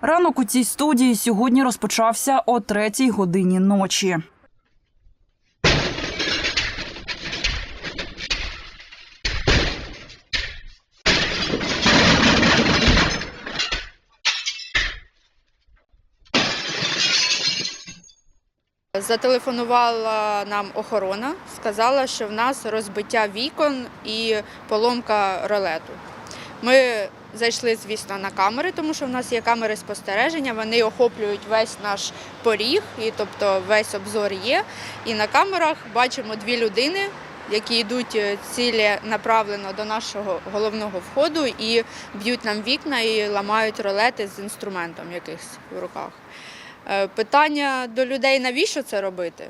Ранок у цій студії сьогодні розпочався о третій годині ночі. Зателефонувала нам охорона, сказала, що в нас розбиття вікон і поломка ролету. Ми зайшли, звісно, на камери, тому що в нас є камери спостереження, вони охоплюють весь наш поріг, і тобто весь обзор є. І на камерах бачимо дві людини, які йдуть е, цілі направлено до нашого головного входу і б'ють нам вікна і ламають ролети з інструментом якихось в руках. Е, Питання до людей, навіщо це робити?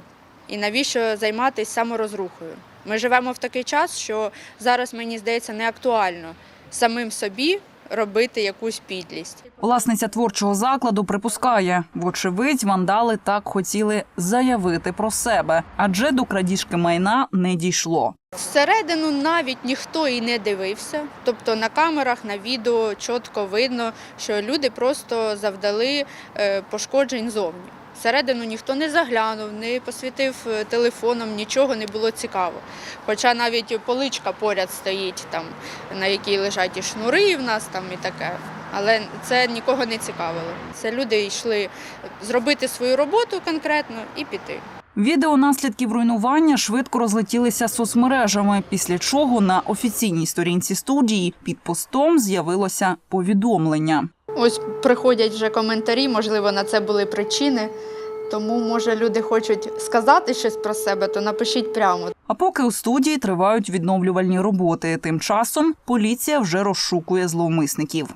І навіщо займатися саморозрухою? Ми живемо в такий час, що зараз, мені здається, не актуально самим собі робити якусь підлість. Власниця творчого закладу припускає, вочевидь, вандали так хотіли заявити про себе, адже до крадіжки майна не дійшло. Всередину навіть ніхто і не дивився. Тобто на камерах, на відео чітко видно, що люди просто завдали е, пошкоджень зовні. Всередину ніхто не заглянув, не посвітив е, телефоном, нічого не було цікаво. Хоча навіть поличка поряд стоїть, там, на якій лежать і шнури в нас там і таке. Але це нікого не цікавило. Це люди йшли зробити свою роботу конкретно і піти. Відео наслідків руйнування швидко розлетілися соцмережами, після чого на офіційній сторінці студії під постом з'явилося повідомлення. Ось приходять вже коментарі, можливо, на це були причини. Тому, може, люди хочуть сказати щось про себе, то напишіть прямо. А поки у студії тривають відновлювальні роботи. Тим часом поліція вже розшукує зловмисників.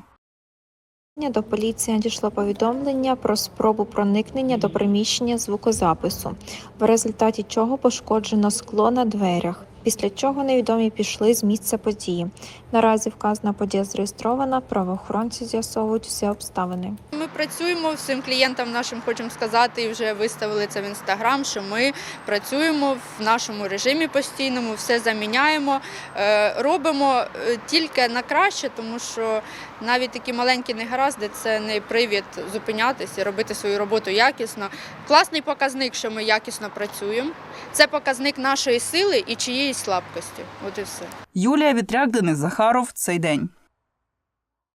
До поліції надійшло повідомлення про спробу проникнення до приміщення звукозапису, в результаті чого пошкоджено скло на дверях. Після чого невідомі пішли з місця події. Наразі вказана подія зареєстрована. Правоохоронці з'ясовують всі обставини. Ми працюємо всім клієнтам нашим, хочемо сказати, і вже виставили це в інстаграм, що ми працюємо в нашому режимі постійному, все заміняємо, е, робимо е, тільки на краще, тому що навіть такі маленькі негаразди це не привід зупинятися робити свою роботу якісно. Класний показник, що ми якісно працюємо. Це показник нашої сили і чиєїсь слабкості. От і все. Юлія Вітряк, Денис Захаров. Цей день.